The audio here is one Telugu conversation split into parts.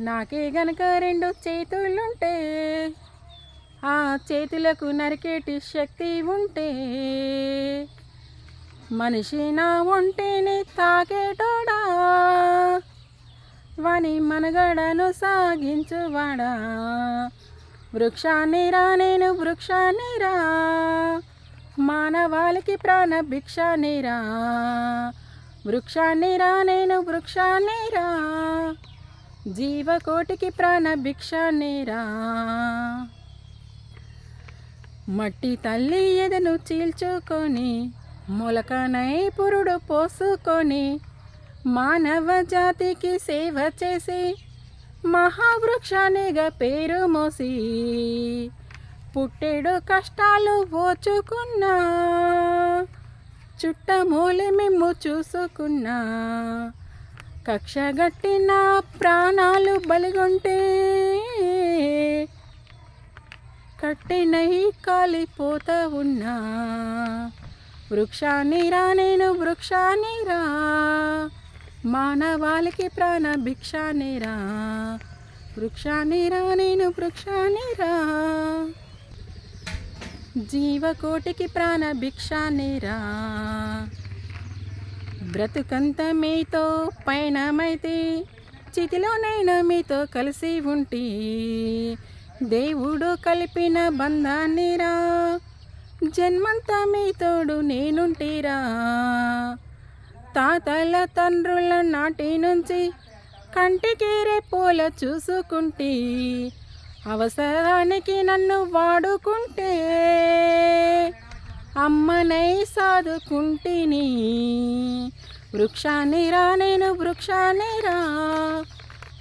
నాకే గనక రెండు చేతులుంటే ఆ చేతులకు నరికేటి శక్తి ఉంటే మనిషి నా ఒంటిని తాకేటోడా? వాని మనగడను సాగించువాడా? వృక్షాన్ని రా నేను వృక్షాన్ని రా. మానవాళికి ప్రాణ భిక్షాన్ని రా. వృక్షాన్ని రా నేను వృక్షాన్ని రా. జీవకోటికి ప్రాణ భిక్షాన్ని నేరా. మట్టి తల్లి ఎదను చీల్చుకొని మొలకనై పురుడు పోసుకొని మానవ జాతికి సేవ చేసి మహావృక్షానిగా పేరు మోసి పుట్టెడు కష్టాలు ఓచుకున్నా చుట్టమూలి మేము చూసుకున్నా కక్షగట్టిన ప్రాణాలు బలిగొంటే కట్టినై కాలిపోతా ఉన్నా. వృక్షానిరా నేను వృక్షానిరా మానవాళికి ప్రాణ భిక్షానిరా రా. నేను వృక్షాన్ని రా. జీవకోటికి ప్రాణ భిక్షానిరా బ్రతుకంత మీతో పయనమైతే చితిలోనైనా మీతో కలిసి ఉంటి దేవుడు కలిపిన బంధాన్ని రా. జన్మంతా మీతోడు నేనుంటిరా తాతల తండ్రుల నాటి నుంచి కంటికి రేపోల చూసుకుంటే అవసరానికి నన్ను వాడుకుంటే. అమ్మనై సాదుకుంటిని. వృక్షాన్ని రా నేను వృక్షాన్ని రా.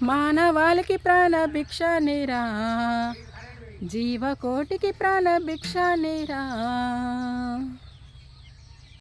మానవాళికి ప్రాణ భిక్షాన్ని రా. జీవకోటికి ప్రాణ భిక్షాన్ని రా.